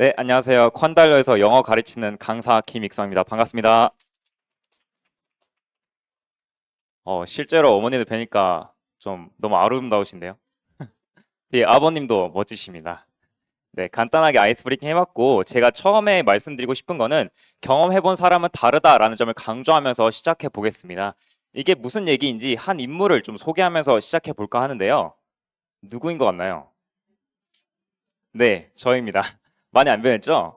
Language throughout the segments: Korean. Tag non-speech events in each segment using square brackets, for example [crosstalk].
네, 안녕하세요. 콘달러에서 영어 가르치는 강사 김익성입니다. 반갑습니다. 어, 실제로 어머니를 뵈니까 좀 너무 아름다우신데요. [laughs] 예, 아버님도 멋지십니다. 네, 간단하게 아이스 브레이킹 해봤고, 제가 처음에 말씀드리고 싶은 거는 경험해본 사람은 다르다라는 점을 강조하면서 시작해 보겠습니다. 이게 무슨 얘기인지 한 인물을 좀 소개하면서 시작해 볼까 하는데요. 누구인 것 같나요? 네, 저입니다. [laughs] 많이 안 변했죠?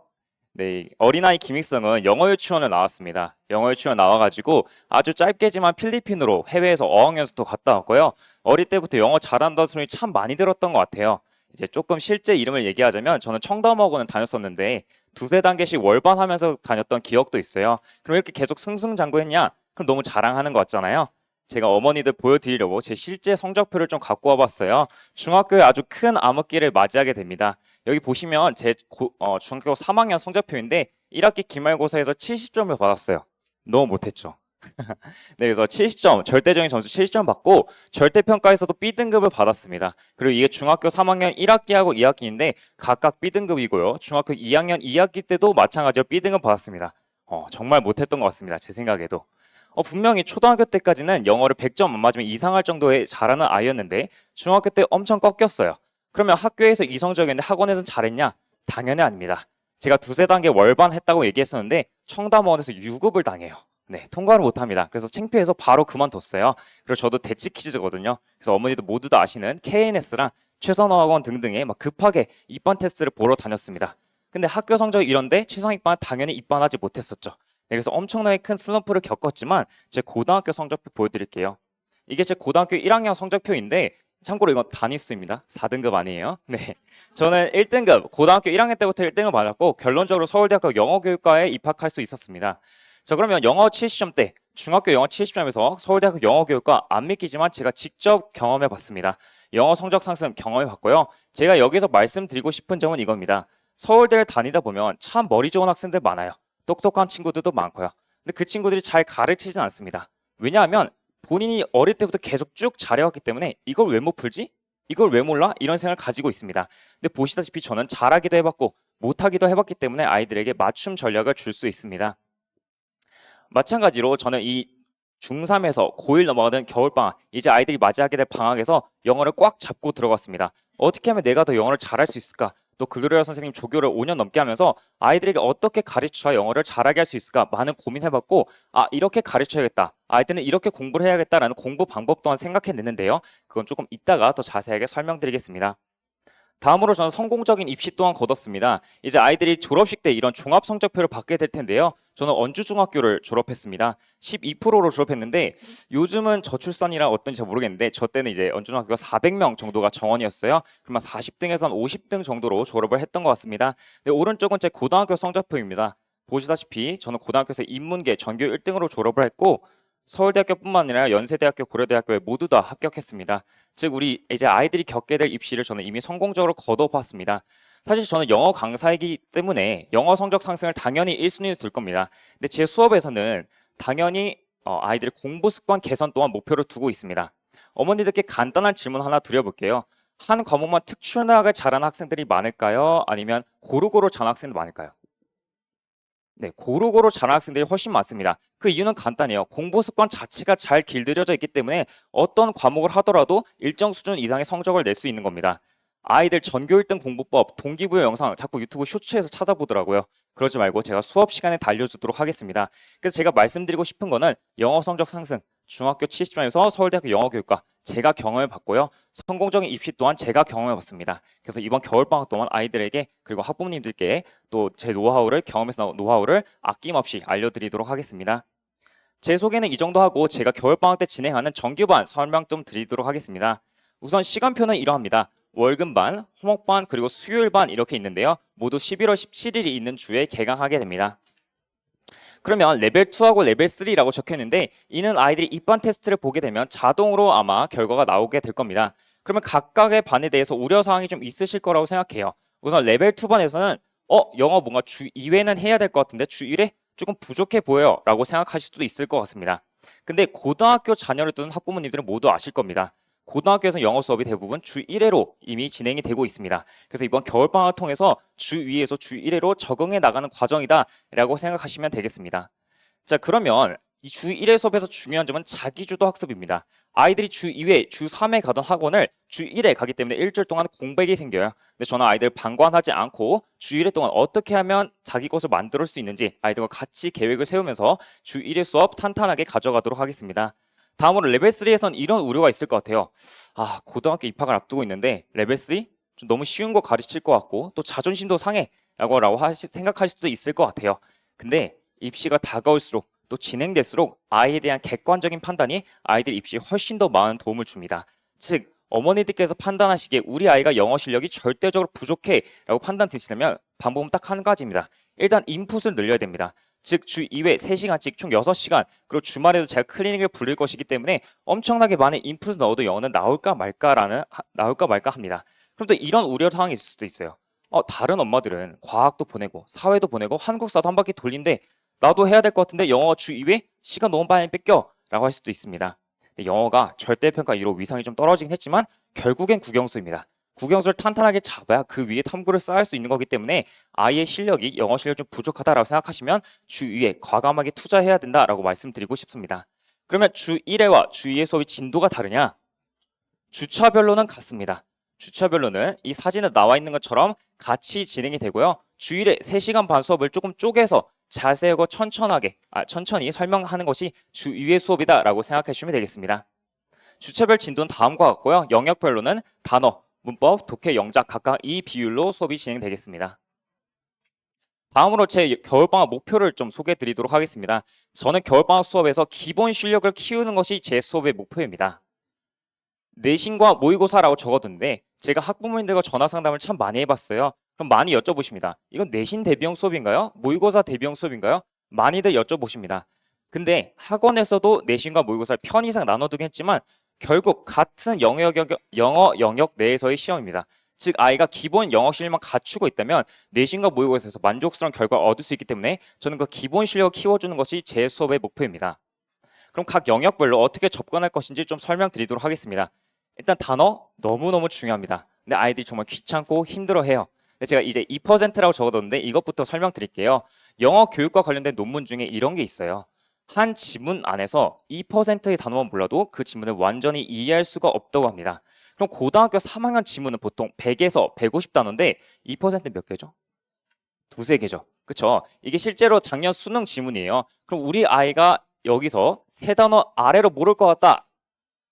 네, 어린아이 김익성은 영어 유치원을 나왔습니다. 영어 유치원 나와가지고 아주 짧게지만 필리핀으로 해외에서 어학 연수도 갔다 왔고요. 어릴 때부터 영어 잘한다는 소리 참 많이 들었던 것 같아요. 이제 조금 실제 이름을 얘기하자면 저는 청담학원을 다녔었는데 두세 단계씩 월반하면서 다녔던 기억도 있어요. 그럼 이렇게 계속 승승장구했냐? 그럼 너무 자랑하는 것 같잖아요. 제가 어머니들 보여드리려고 제 실제 성적표를 좀 갖고 와봤어요. 중학교에 아주 큰 암흑기를 맞이하게 됩니다. 여기 보시면 제 고- 어, 중학교 3학년 성적표인데 1학기 기말고사에서 70점을 받았어요. 너무 못했죠. [laughs] 네, 그래서 70점, 절대적인 점수 70점 받고 절대평가에서도 B등급을 받았습니다. 그리고 이게 중학교 3학년 1학기하고 2학기인데 각각 B등급이고요. 중학교 2학년 2학기 때도 마찬가지로 B등급 받았습니다. 어, 정말 못했던 것 같습니다. 제 생각에도. 어, 분명히 초등학교 때까지는 영어를 100점 안 맞으면 이상할 정도의 잘하는 아이였는데 중학교 때 엄청 꺾였어요. 그러면 학교에서 이성적이었는데 학원에서는 잘했냐? 당연히 아닙니다. 제가 두세 단계 월반 했다고 얘기했었는데 청담원에서 유급을 당해요. 네, 통과를 못합니다. 그래서 창피해서 바로 그만뒀어요. 그리고 저도 대치 퀴즈거든요. 그래서 어머니도 모두 다 아시는 KNS랑 최선어학원 등등에 막 급하게 입반 테스트를 보러 다녔습니다. 근데 학교 성적이 이런데 최상 입반 당연히 입반하지 못했었죠. 네, 그래서 엄청나게 큰 슬럼프를 겪었지만 제 고등학교 성적표 보여드릴게요. 이게 제 고등학교 1학년 성적표인데 참고로 이건 단위수입니다. 4등급 아니에요. [laughs] 네. 저는 1등급, 고등학교 1학년 때부터 1등을 받았고 결론적으로 서울대학교 영어교육과에 입학할 수 있었습니다. 자, 그러면 영어 70점대, 중학교 영어 70점에서 서울대학교 영어교육과 안 믿기지만 제가 직접 경험해 봤습니다. 영어 성적 상승 경험해 봤고요. 제가 여기서 말씀드리고 싶은 점은 이겁니다. 서울대를 다니다 보면 참 머리 좋은 학생들 많아요. 똑똑한 친구들도 많고요. 근데 그 친구들이 잘 가르치진 않습니다. 왜냐하면 본인이 어릴 때부터 계속 쭉 잘해왔기 때문에 이걸 왜 못 풀지? 이걸 왜 몰라? 이런 생각을 가지고 있습니다. 근데 보시다시피 저는 잘하기도 해봤고 못하기도 해봤기 때문에 아이들에게 맞춤 전략을 줄 수 있습니다. 마찬가지로 저는 이 중3에서 고1 넘어가는 겨울방학, 이제 아이들이 맞이하게 될 방학에서 영어를 꽉 잡고 들어갔습니다. 어떻게 하면 내가 더 영어를 잘할 수 있을까? 또 글로리아 선생님 조교를 5년 넘게 하면서 아이들에게 어떻게 가르쳐야 영어를 잘하게 할 수 있을까 많은 고민해봤고 아 이렇게 가르쳐야겠다. 아이들은 이렇게 공부를 해야겠다라는 공부 방법 또한 생각해냈는데요. 그건 조금 이따가 더 자세하게 설명드리겠습니다 다음으로 저는 성공적인 입시 또한 거뒀습니다. 이제 아이들이 졸업식 때 이런 종합 성적표를 받게 될 텐데요. 저는 언주중학교를 졸업했습니다. 12%로 졸업했는데 요즘은 저출산이라 어떤지 잘 모르겠는데 저 때는 이제 언주중학교가 400명 정도가 정원이었어요. 그러면 40등에서 한 50등 정도로 졸업을 했던 것 같습니다. 네, 오른쪽은 제 고등학교 성적표입니다. 보시다시피 저는 고등학교에서 인문계 전교 1등으로 졸업을 했고 서울대학교뿐만 아니라 연세대학교, 고려대학교에 모두 다 합격했습니다. 즉 우리 이제 아이들이 겪게 될 입시를 저는 이미 성공적으로 거둬봤습니다. 사실 저는 영어 강사이기 때문에 영어 성적 상승을 당연히 1순위에 둘 겁니다. 근데 제 수업에서는 당연히 어, 아이들의 공부 습관 개선 또한 목표로 두고 있습니다. 어머니들께 간단한 질문 하나 드려볼게요. 한 과목만 특출나게 잘하는 학생들이 많을까요? 아니면 고루고루 잘하는 학생들 많을까요? 네, 고루고루 잘하는 학생들이 훨씬 많습니다. 그 이유는 간단해요. 공부 습관 자체가 잘 길들여져 있기 때문에 어떤 과목을 하더라도 일정 수준 이상의 성적을 낼 수 있는 겁니다. 아이들 전교 1등 공부법 동기부여 영상 자꾸 유튜브 쇼츠에서 찾아보더라고요. 그러지 말고 제가 수업 시간에 달려주도록 하겠습니다. 그래서 제가 말씀드리고 싶은 거는 영어 성적 상승, 중학교 70점에서 서울대학교 영어교육과 제가 경험해 봤고요. 성공적인 입시 또한 제가 경험해 봤습니다. 그래서 이번 겨울방학 동안 아이들에게 그리고 학부모님들께 또 제 노하우를 경험해서 노하우를 아낌없이 알려드리도록 하겠습니다. 제 소개는 이 정도 하고 제가 겨울방학 때 진행하는 정규반 설명 좀 드리도록 하겠습니다. 우선 시간표는 이러합니다. 월금반, 화목반, 그리고 수요일반 이렇게 있는데요. 모두 11월 17일이 있는 주에 개강하게 됩니다. 그러면 레벨 2하고 레벨 3라고 적혀 있는데 이는 아이들이 입반 테스트를 보게 되면 자동으로 아마 결과가 나오게 될 겁니다. 그러면 각각의 반에 대해서 우려 사항이 좀 있으실 거라고 생각해요. 우선 레벨 2반에서는 어, 영어 뭔가 주 2회는 해야 될 것 같은데 주 1회 조금 부족해 보여라고 생각하실 수도 있을 것 같습니다. 근데 고등학교 자녀를 두는 학부모님들은 모두 아실 겁니다. 고등학교에서 영어 수업이 대부분 주 1회로 이미 진행이 되고 있습니다. 그래서 이번 겨울방학을 통해서 주 2에서 주 1회로 적응해 나가는 과정이다라고 생각하시면 되겠습니다. 자, 그러면 이 주 1회 수업에서 중요한 점은 자기주도 학습입니다. 아이들이 주 2회, 주 3회 가던 학원을 주 1회 가기 때문에 일주일 동안 공백이 생겨요. 근데 저는 아이들 방관하지 않고 주 1회 동안 어떻게 하면 자기 것을 만들 수 있는지 아이들과 같이 계획을 세우면서 주 1회 수업 탄탄하게 가져가도록 하겠습니다. 다음으로 레벨 3에선 이런 우려가 있을 것 같아요. 아, 고등학교 입학을 앞두고 있는데 레벨 3? 좀 너무 쉬운 거 가르칠 것 같고 또 자존심도 상해 라고 라고 하시, 생각할 수도 있을 것 같아요. 근데 입시가 다가올수록 또 진행될수록 아이에 대한 객관적인 판단이 아이들 입시에 훨씬 더 많은 도움을 줍니다. 즉 어머니들께서 판단하시기에 우리 아이가 영어 실력이 절대적으로 부족해 라고 판단 드시려면 방법은 딱 한 가지입니다. 일단 인풋을 늘려야 됩니다. 즉 주 2회 3시간씩 총 6시간 그리고 주말에도 제가 클리닉을 부릴 것이기 때문에 엄청나게 많은 인풋을 넣어도 영어는 나올까 말까라는 하- 나올까 말까 합니다. 그럼 또 이런 우려 사항이 있을 수도 있어요. 어, 다른 엄마들은 과학도 보내고 사회도 보내고 한국사도 한 바퀴 돌린데 나도 해야 될 것 같은데 영어 주 2회 시간 너무 많이 뺏겨 라고 할 수도 있습니다. 영어가 절대평가 이로 위상이 좀 떨어지긴 했지만 결국엔 국영수입니다. 국영수를 탄탄하게 잡아야 그 위에 탐구를 쌓을 수 있는 거기 때문에 아이의 실력이 영어 실력이 좀 부족하다라고 생각하시면 주 2회 과감하게 투자해야 된다라고 말씀드리고 싶습니다. 그러면 주 1회와 주 2회 수업의 진도가 다르냐? 주차별로는 같습니다. 주차별로는 이 사진에 나와 있는 것처럼 같이 진행이 되고요. 주 1회 3시간 반 수업을 조금 쪼개서 자세하고 천천하게, 아, 천천히 설명하는 것이 주 2회 수업이다라고 생각해 주시면 되겠습니다. 주차별 진도는 다음과 같고요. 영역별로는 단어, 문법, 독해, 영작 각각 이 비율로 수업이 진행되겠습니다. 다음으로 제 겨울방학 목표를 좀 소개해 드리도록 하겠습니다. 저는 겨울방학 수업에서 기본 실력을 키우는 것이 제 수업의 목표입니다. 내신과 모의고사라고 적어뒀는데 제가 학부모님들과 전화 상담을 참 많이 해봤어요. 그럼 많이 여쭤보십니다. 이건 내신 대비형 수업인가요? 모의고사 대비형 수업인가요? 많이들 여쭤보십니다. 근데 학원에서도 내신과 모의고사를 편 이상 나눠두긴 했지만 결국 같은 영어 영역, 영어 영역 내에서의 시험입니다. 즉 아이가 기본 영어 실력만 갖추고 있다면 내신과 모의고사에서 만족스러운 결과를 얻을 수 있기 때문에 저는 그 기본 실력을 키워주는 것이 제 수업의 목표입니다. 그럼 각 영역별로 어떻게 접근할 것인지 좀 설명드리도록 하겠습니다. 일단 단어 너무너무 중요합니다. 근데 아이들이 정말 귀찮고 힘들어해요. 제가 이제 2%라고 적어뒀는데 이것부터 설명드릴게요. 영어 교육과 관련된 논문 중에 이런 게 있어요. 한 지문 안에서 2%의 단어만 몰라도 그 지문을 완전히 이해할 수가 없다고 합니다. 그럼 고등학교 3학년 지문은 보통 100에서 150단어인데 2%몇 개죠? 두세 개죠. 그쵸? 이게 실제로 작년 수능 지문이에요. 그럼 우리 아이가 여기서 세 단어 아래로 모를 것 같다.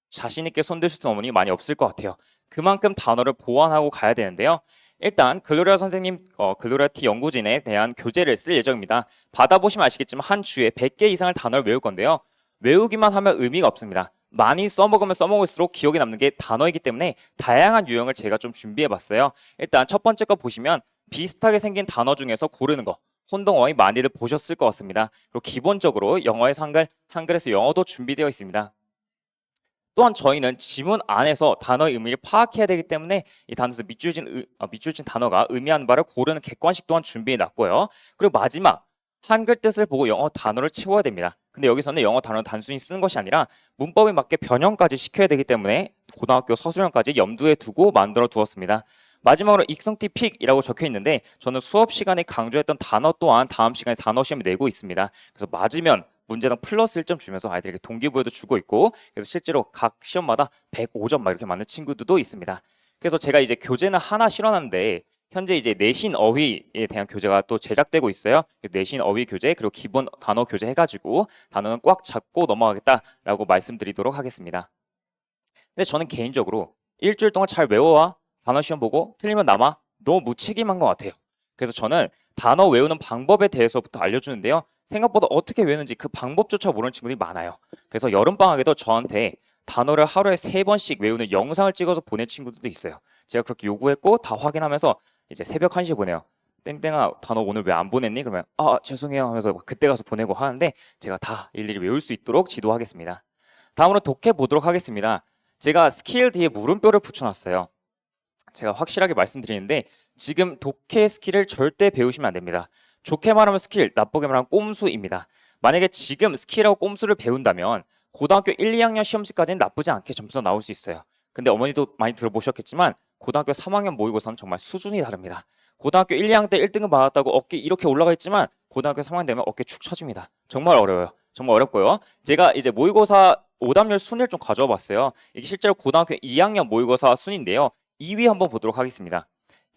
자신 있게 손들 수 있는 어머니 많이 없을 것 같아요. 그만큼 단어를 보완하고 가야 되는데요. 일단 글로리아 선생님, 어, 글로리아 T 연구진에 대한 교재를 쓸 예정입니다. 받아보시면 아시겠지만 한 주에 100개 이상의 단어를 외울 건데요. 외우기만 하면 의미가 없습니다. 많이 써먹으면 써먹을수록 기억에 남는 게 단어이기 때문에 다양한 유형을 제가 좀 준비해봤어요. 일단 첫 번째 거 보시면 비슷하게 생긴 단어 중에서 고르는 거. 혼동어휘 많이들 보셨을 것 같습니다. 그리고 기본적으로 영어에서 한글, 한글에서 영어도 준비되어 있습니다. 또한 저희는 지문 안에서 단어의 의미를 파악해야 되기 때문에 이 단어에서 밑줄진, 의- 어, 밑줄진 단어가 의미하는 바를 고르는 객관식 또한 준비해 놨고요. 그리고 마지막 한글 뜻을 보고 영어 단어를 채워야 됩니다. 근데 여기서는 영어 단어를 단순히 쓰는 것이 아니라 문법에 맞게 변형까지 시켜야 되기 때문에 고등학교 서술형까지 염두에 두고 만들어 두었습니다. 마지막으로 익성티 픽이라고 적혀 있는데 저는 수업 시간에 강조했던 단어 또한 다음 시간에 단어 시험에 내고 있습니다. 그래서 맞으면 문제당 플러스 1점 주면서 아이들에게 동기부여도 주고 있고 그래서 실제로 각 시험마다 105점 막 이렇게 맞는 친구들도 있습니다. 그래서 제가 이제 교재는 하나 실어놨는데 현재 이제 내신 어휘에 대한 교재가 또 제작되고 있어요. 내신 어휘 교재 그리고 기본 단어 교재 해가지고 단어는 꽉 잡고 넘어가겠다라고 말씀드리도록 하겠습니다. 근데 저는 개인적으로 일주일 동안 잘 외워와 단어 시험 보고 틀리면 남아 너무 무책임한 것 같아요. 그래서 저는 단어 외우는 방법에 대해서부터 알려주는데요. 생각보다 어떻게 외우는지 그 방법조차 모르는 친구들이 많아요. 그래서 여름방학에도 저한테 단어를 하루에 세 번씩 외우는 영상을 찍어서 보낸 친구들도 있어요. 제가 그렇게 요구했고 다 확인하면서 이제 새벽 1시에 보내요. 땡땡아 단어 오늘 왜 안 보냈니? 그러면 아 죄송해요 하면서 그때 가서 보내고 하는데 제가 다 일일이 외울 수 있도록 지도하겠습니다. 다음으로 독해 보도록 하겠습니다. 제가 스킬 뒤에 물음표를 붙여놨어요. 제가 확실하게 말씀드리는데 지금 독해 스킬을 절대 배우시면 안 됩니다. 좋게 말하면 스킬, 나쁘게 말하면 꼼수입니다. 만약에 지금 스킬하고 꼼수를 배운다면 고등학교 1, 2학년 시험시까지는 나쁘지 않게 점수가 나올 수 있어요. 근데 어머니도 많이 들어보셨겠지만 고등학교 3학년 모의고사는 정말 수준이 다릅니다. 고등학교 1, 2학년 때 1등을 받았다고 어깨 이렇게 올라가 있지만 고등학교 3학년 되면 어깨 축 처집니다. 정말 어려워요. 정말 어렵고요. 제가 이제 모의고사 오답률 순위를 좀 가져와 봤어요. 이게 실제로 고등학교 2학년 모의고사 순인데요. 2위 한번 보도록 하겠습니다.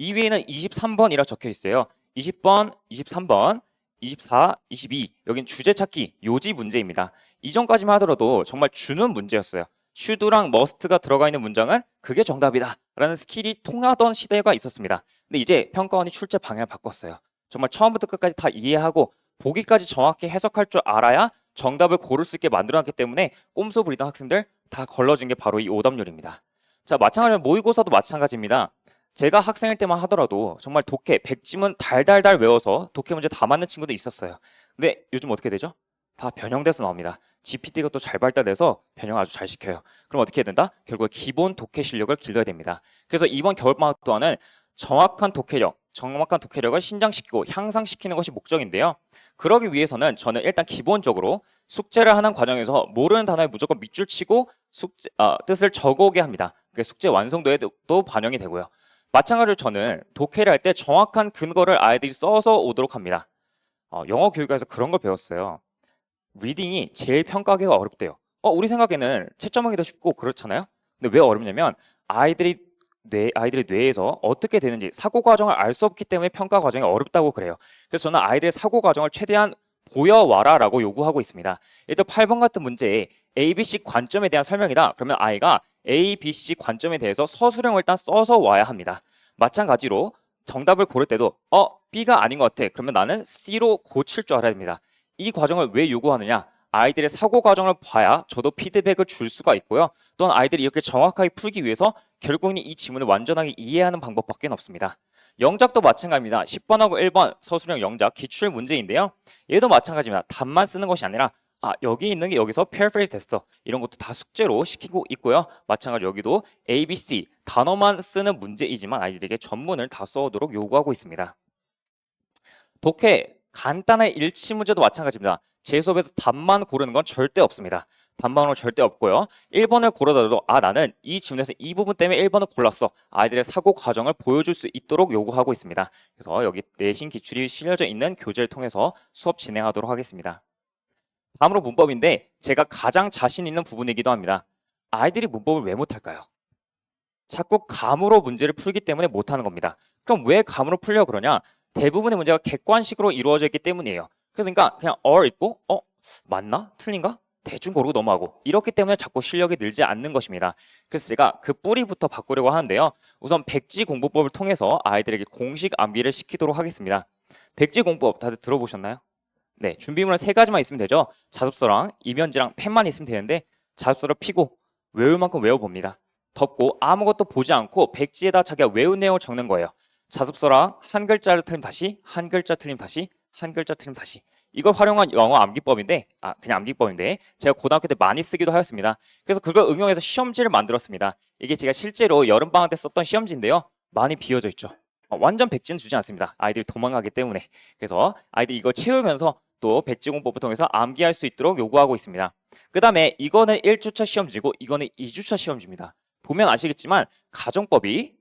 2위에는 23번이라 적혀 있어요. 20번, 23번, 24, 22. 여긴 주제 찾기, 요지 문제입니다. 이전까지만 하더라도 정말 주는 문제였어요. 슈드랑 머스트가 들어가 있는 문장은 그게 정답이다. 라는 스킬이 통하던 시대가 있었습니다. 근데 이제 평가원이 출제 방향을 바꿨어요. 정말 처음부터 끝까지 다 이해하고 보기까지 정확히 해석할 줄 알아야 정답을 고를 수 있게 만들어놨기 때문에 꼼수 부리던 학생들 다 걸러진 게 바로 이 오답률입니다. 자, 마찬가지로 모의고사도 마찬가지입니다. 제가 학생일 때만 하더라도 정말 독해, 백지문 달달달 외워서 독해 문제 다 맞는 친구도 있었어요. 근데 요즘 어떻게 되죠? 다 변형돼서 나옵니다. GPT가 또 잘 발달돼서 변형 아주 잘 시켜요. 그럼 어떻게 해야 된다? 결국 기본 독해 실력을 길러야 됩니다. 그래서 이번 겨울방학 동안은 정확한 독해력, 정확한 독해력을 신장시키고 향상시키는 것이 목적인데요. 그러기 위해서는 저는 일단 기본적으로 숙제를 하는 과정에서 모르는 단어에 무조건 밑줄 치고 숙제, 아, 뜻을 적어오게 합니다. 그게 숙제 완성도에도 또 반영이 되고요. 마찬가지로 저는 독해를 할 때 정확한 근거를 아이들이 써서 오도록 합니다. 어, 영어 교육에서 그런 걸 배웠어요. 리딩이 제일 평가하기가 어렵대요. 어, 우리 생각에는 채점하기 더 쉽고 그렇잖아요. 근데 왜 어렵냐면 아이들이 뇌 아이들의 뇌에서 어떻게 되는지 사고 과정을 알 수 없기 때문에 평가 과정이 어렵다고 그래요. 그래서 저는 아이들의 사고 과정을 최대한 보여와라라고 요구하고 있습니다. 들어 8번 같은 문제에 A, B, C 관점에 대한 설명이다. 그러면 아이가 A, B, C 관점에 대해서 서술형을 일단 써서 와야 합니다. 마찬가지로 정답을 고를 때도 어 B가 아닌 것 같아. 그러면 나는 C로 고칠 줄 알아야 됩니다. 이 과정을 왜 요구하느냐? 아이들의 사고 과정을 봐야 저도 피드백을 줄 수가 있고요. 또한 아이들이 이렇게 정확하게 풀기 위해서 결국은 이 지문을 완전하게 이해하는 방법밖에 없습니다. 영작도 마찬가지입니다. 10번하고 1번 서술형 영작 기출 문제인데요. 얘도 마찬가지입니다. 답만 쓰는 것이 아니라 아 여기 있는 게 여기서 paraphrase 됐어. 이런 것도 다 숙제로 시키고 있고요. 마찬가지로 여기도 A, B, C 단어만 쓰는 문제이지만 아이들에게 전문을 다 써오도록 요구하고 있습니다. 독해 간단한 일치 문제도 마찬가지입니다. 제 수업에서 답만 고르는 건 절대 없습니다. 답만으로 절대 없고요. 1번을 고르더라도 아 나는 이 지문에서 이 부분 때문에 1번을 골랐어. 아이들의 사고 과정을 보여줄 수 있도록 요구하고 있습니다. 그래서 여기 내신 기출이 실려져 있는 교재를 통해서 수업 진행하도록 하겠습니다. 다음으로 문법인데 제가 가장 자신 있는 부분이기도 합니다. 아이들이 문법을 왜 못할까요? 자꾸 감으로 문제를 풀기 때문에 못하는 겁니다. 그럼 왜 감으로 풀려 그러냐? 대부분의 문제가 객관식으로 이루어져 있기 때문이에요. 그래서 그러니까 그냥 or 있고 어 맞나 틀린가 대충 고르고 넘어가고 이렇기 때문에 자꾸 실력이 늘지 않는 것입니다. 그래서 제가 그 뿌리부터 바꾸려고 하는데요. 우선 백지 공부법을 통해서 아이들에게 공식 암기를 시키도록 하겠습니다. 백지 공부법 다들 들어보셨나요? 네, 준비물은 세 가지만 있으면 되죠. 자습서랑 이면지랑 펜만 있으면 되는데 자습서를 피고 외울 만큼 외워봅니다. 덮고 아무것도 보지 않고 백지에다 자기가 외운 내용을 적는 거예요. 자습서랑 한 글자를 틀림 다시, 한 글자 틀림 다시, 한 글자 틀림 다시. 이걸 활용한 영어 암기법인데, 아, 그냥 암기법인데, 제가 고등학교 때 많이 쓰기도 하였습니다. 그래서 그걸 응용해서 시험지를 만들었습니다. 이게 제가 실제로 여름방학 때 썼던 시험지인데요. 많이 비어져 있죠. 어, 완전 백지는 주지 않습니다. 아이들이 도망가기 때문에. 그래서 아이들이 이거 채우면서 또 백지 공법을 통해서 암기할 수 있도록 요구하고 있습니다. 그 다음에 이거는 1주차 시험지고 이거는 2주차 시험지입니다. 보면 아시겠지만 가정법이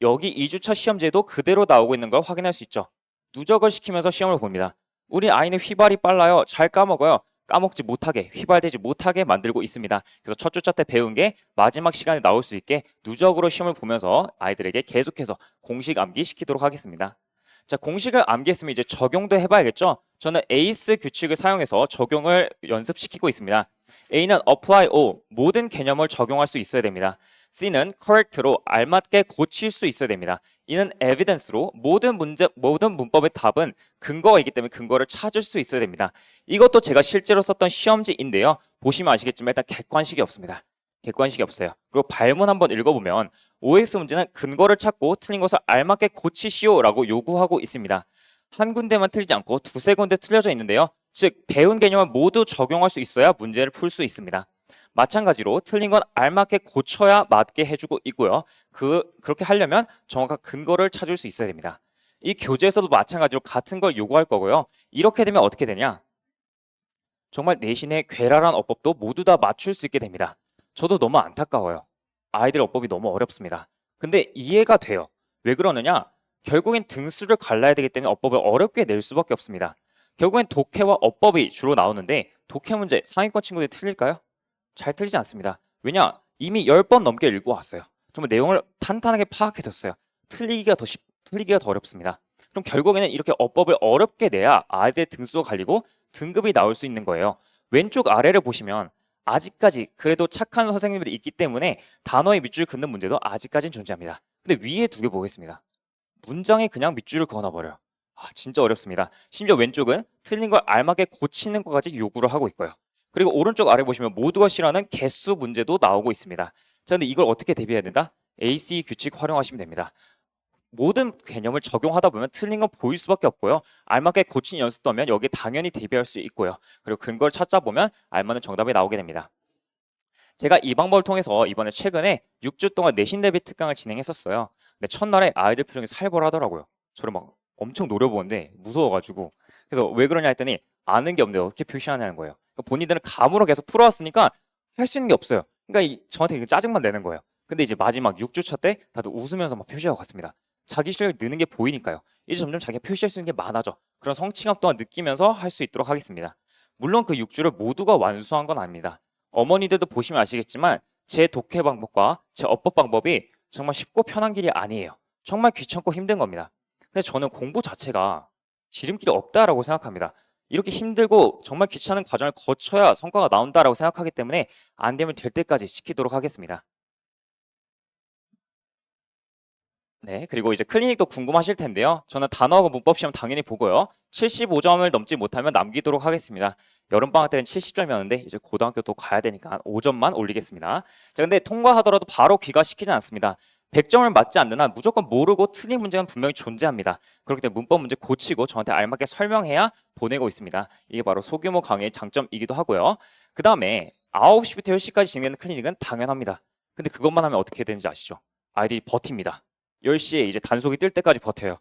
여기 2주차 시험지에도 그대로 나오고 있는 걸 확인할 수 있죠. 누적을 시키면서 시험을 봅니다. 우리 아이는 휘발이 빨라요. 잘 까먹어요. 까먹지 못하게, 휘발되지 못하게 만들고 있습니다. 그래서 첫 주차 때 배운 게 마지막 시간에 나올 수 있게 누적으로 시험을 보면서 아이들에게 계속해서 공식 암기 시키도록 하겠습니다. 자, 공식을 암기했으면 이제 적용도 해봐야겠죠? 저는 에이스 규칙을 사용해서 적용을 연습시키고 있습니다. A는 apply all, 모든 개념을 적용할 수 있어야 됩니다. C는 correct로 알맞게 고칠 수 있어야 됩니다. 이는 evidence로 모든 문제, 모든 문법의 답은 근거가 있기 때문에 근거를 찾을 수 있어야 됩니다. 이것도 제가 실제로 썼던 시험지인데요. 보시면 아시겠지만 일단 객관식이 없습니다. 객관식이 없어요. 그리고 발문 한번 읽어보면 OX 문제는 근거를 찾고 틀린 것을 알맞게 고치시오라고 요구하고 있습니다. 한 군데만 틀리지 않고 두세 군데 틀려져 있는데요. 즉 배운 개념을 모두 적용할 수 있어야 문제를 풀 수 있습니다. 마찬가지로 틀린 건 알맞게 고쳐야 맞게 해주고 있고요. 그 그렇게 하려면 정확한 근거를 찾을 수 있어야 됩니다. 이 교재에서도 마찬가지로 같은 걸 요구할 거고요. 이렇게 되면 어떻게 되냐? 정말 내신의 괴랄한 어법도 모두 다 맞출 수 있게 됩니다. 저도 너무 안타까워요. 아이들 어법이 너무 어렵습니다. 근데 이해가 돼요. 왜 그러느냐? 결국엔 등수를 갈라야 되기 때문에 어법을 어렵게 낼 수밖에 없습니다. 결국엔 독해와 어법이 주로 나오는데 독해 문제 상위권 친구들이 틀릴까요? 잘 틀리지 않습니다. 왜냐? 이미 10번 넘게 읽어왔어요. 정말 내용을 탄탄하게 파악해뒀어요. 틀리기가 더 쉽, 틀리기가 더 어렵습니다. 그럼 결국에는 이렇게 어법을 어렵게 내야 아이들의 등수가 갈리고 등급이 나올 수 있는 거예요. 왼쪽 아래를 보시면 아직까지 그래도 착한 선생님들이 있기 때문에 단어의 밑줄을 긋는 문제도 아직까진 존재합니다. 근데 위에 두 개 보겠습니다. 문장에 그냥 밑줄을 그어놔버려요. 아, 진짜 어렵습니다. 심지어 왼쪽은 틀린 걸 알맞게 고치는 것까지 요구를 하고 있고요. 그리고 오른쪽 아래 보시면 모두가 싫어하는 개수 문제도 나오고 있습니다. 자, 근데 이걸 어떻게 대비해야 된다? AC 규칙 활용하시면 됩니다. 모든 개념을 적용하다 보면 틀린 건 보일 수밖에 없고요. 알맞게 고친 연습도 하면 여기에 당연히 대비할 수 있고요. 그리고 근거를 찾아보면 알맞는 정답이 나오게 됩니다. 제가 이 방법을 통해서 이번에 최근에 6주 동안 내신 대비 특강을 진행했었어요. 근데 첫날에 아이들 표정이 살벌하더라고요. 저를 막 엄청 노려보는데 무서워가지고 그래서 왜 그러냐 했더니 아는 게 없는데 어떻게 표시하냐는 거예요. 그러니까 본인들은 감으로 계속 풀어왔으니까 할 수 있는 게 없어요. 그러니까 이- 저한테 짜증만 내는 거예요. 근데 이제 마지막 6주차 때 다들 웃으면서 막 표시하고 갔습니다. 자기 실력이 느는 게 보이니까요. 이제 점점 자기가 표시할 수 있는 게 많아져. 그런 성취감 또한 느끼면서 할 수 있도록 하겠습니다. 물론 그 6주를 모두가 완수한 건 아닙니다. 어머니들도 보시면 아시겠지만 제 독해 방법과 제 어법 방법이 정말 쉽고 편한 길이 아니에요. 정말 귀찮고 힘든 겁니다. 근데 저는 공부 자체가 지름길이 없다라고 생각합니다. 이렇게 힘들고 정말 귀찮은 과정을 거쳐야 성과가 나온다라고 생각하기 때문에 안 되면 될 때까지 시키도록 하겠습니다. 네, 그리고 이제 클리닉도 궁금하실 텐데요. 저는 단어하고 문법 시험 당연히 보고요. 75점을 넘지 못하면 남기도록 하겠습니다. 여름방학 때는 70점이었는데 이제 고등학교 또 가야 되니까 5점만 올리겠습니다. 자, 근데 통과하더라도 바로 귀가시키지 않습니다. 100점을 맞지 않는 한 무조건 모르고 틀린 문제는 분명히 존재합니다. 그렇기 때문에 문법 문제 고치고 저한테 알맞게 설명해야 보내고 있습니다. 이게 바로 소규모 강의의 장점이기도 하고요. 그 다음에 9시부터 10시까지 진행되는 클리닉은 당연합니다. 근데 그것만 하면 어떻게 되는지 아시죠? 아이들이 버팁니다. 10시에 이제 단속이 뜰 때까지 버텨요.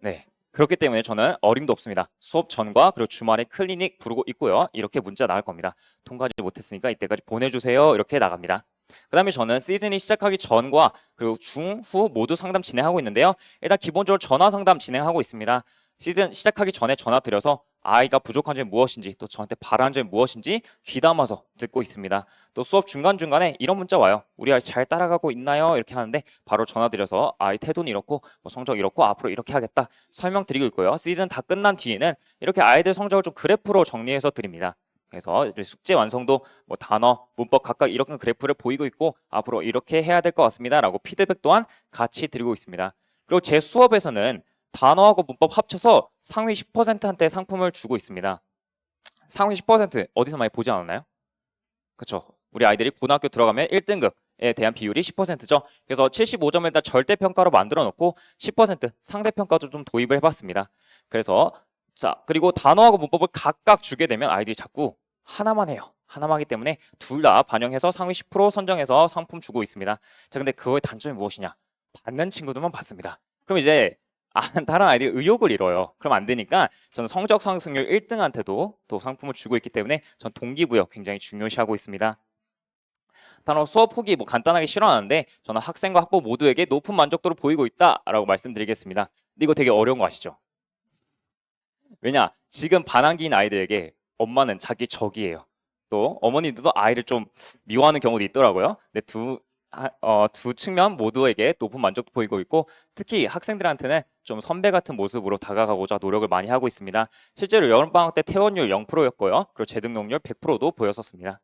네. 그렇기 때문에 저는 어림도 없습니다. 수업 전과 그리고 주말에 클리닉 부르고 있고요. 이렇게 문자 나갈 겁니다. 통과하지 못했으니까 이때까지 보내주세요. 이렇게 나갑니다. 그 다음에 저는 시즌이 시작하기 전과 그리고 중, 후 모두 상담 진행하고 있는데요. 일단 기본적으로 전화 상담 진행하고 있습니다. 시즌 시작하기 전에 전화 드려서 아이가 부족한 점이 무엇인지 또 저한테 바라는 점이 무엇인지 귀담아서 듣고 있습니다. 또 수업 중간중간에 이런 문자 와요. 우리 아이 잘 따라가고 있나요? 이렇게 하는데 바로 전화 드려서 아이 태도는 이렇고 뭐 성적 이렇고 앞으로 이렇게 하겠다 설명드리고 있고요. 시즌 다 끝난 뒤에는 이렇게 아이들 성적을 좀 그래프로 정리해서 드립니다. 그래서 숙제 완성도 뭐 단어, 문법 각각 이렇게 그래프를 보이고 있고 앞으로 이렇게 해야 될 것 같습니다라고 피드백 또한 같이 드리고 있습니다. 그리고 제 수업에서는 단어하고 문법 합쳐서 상위 10%한테 상품을 주고 있습니다. 상위 10% 어디서 많이 보지 않았나요? 그렇죠. 우리 아이들이 고등학교 들어가면 1등급에 대한 비율이 10%죠. 그래서 75점에다 절대 평가로 만들어 놓고 10% 상대 평가도 좀 도입을 해봤습니다. 그래서 자 그리고 단어하고 문법을 각각 주게 되면 아이들이 자꾸 하나만 해요. 하나만 하기 때문에 둘 다 반영해서 상위 10% 선정해서 상품 주고 있습니다. 자 근데 그거의 단점이 무엇이냐? 받는 친구들만 받습니다. 그럼 이제 아, 다른 아이들이 의욕을 잃어요. 그럼 안 되니까 저는 성적 상승률 1등한테도 또 상품을 주고 있기 때문에 전 동기부여 굉장히 중요시하고 있습니다. 단어 수업 후기 뭐 간단하게 실어놨는데 저는 학생과 학부 모두에게 높은 만족도를 보이고 있다라고 말씀드리겠습니다. 근데 이거 되게 어려운 거 아시죠? 왜냐? 지금 반항기인 아이들에게 엄마는 자기 적이에요. 또 어머니들도 아이를 좀 미워하는 경우도 있더라고요. 근데 두, 하- 어, 두 측면 모두에게 높은 만족도 보이고 있고 특히 학생들한테는 좀 선배 같은 모습으로 다가가고자 노력을 많이 하고 있습니다. 실제로 여름방학 때 퇴원율 0%였고요. 그리고 재등록률 100%도 보였었습니다.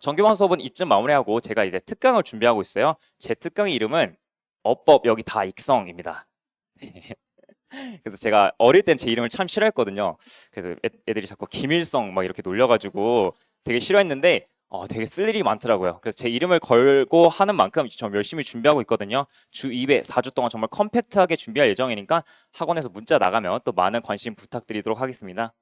정규반 수업은 이쯤 마무리하고 제가 이제 특강을 준비하고 있어요. 제 특강의 이름은 어법 여기 다 익성입니다. [laughs] 그래서 제가 어릴 땐 제 이름을 참 싫어했거든요. 그래서 애, 애들이 자꾸 김일성 막 이렇게 놀려가지고 되게 싫어했는데 어, 되게 쓸 일이 많더라고요. 그래서 제 이름을 걸고 하는 만큼 좀 열심히 준비하고 있거든요. 주 2회 4주 동안 정말 컴팩트하게 준비할 예정이니까 학원에서 문자 나가면 또 많은 관심 부탁드리도록 하겠습니다.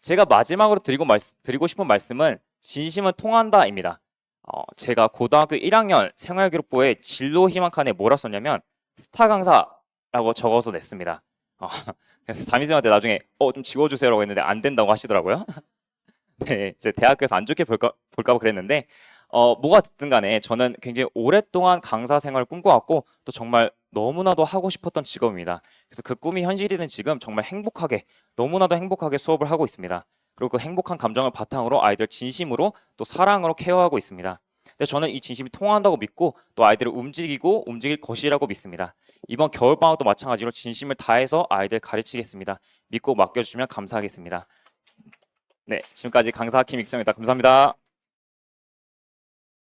제가 마지막으로 드리고, 말, 드리고 싶은 말씀은 진심은 통한다입니다. 어, 제가 고등학교 1학년 생활기록부에 진로 희망 칸에 뭐라 썼냐면 스타 강사 라고 적어서 냈습니다. 어, [laughs] 그래서 담임선생님한테 나중에 어, 좀 지워주세요라고 했는데 안 된다고 하시더라고요. [laughs] 네, 이제 대학교에서 안 좋게 볼까, 볼까 봐 그랬는데 어, 뭐가 됐든 간에 저는 굉장히 오랫동안 강사 생활을 꿈꿔왔고 또 정말 너무나도 하고 싶었던 직업입니다. 그래서 그 꿈이 현실이 된 지금 정말 행복하게 너무나도 행복하게 수업을 하고 있습니다. 그리고 그 행복한 감정을 바탕으로 아이들 진심으로 또 사랑으로 케어하고 있습니다. 근데 저는 이 진심이 통한다고 믿고 또 아이들을 움직이고 움직일 것이라고 믿습니다. 이번 겨울 방학도 마찬가지로 진심을 다해서 아이들 가르치겠습니다. 믿고 맡겨주시면 감사하겠습니다. 네, 지금까지 강사 김익성입니다. 감사합니다.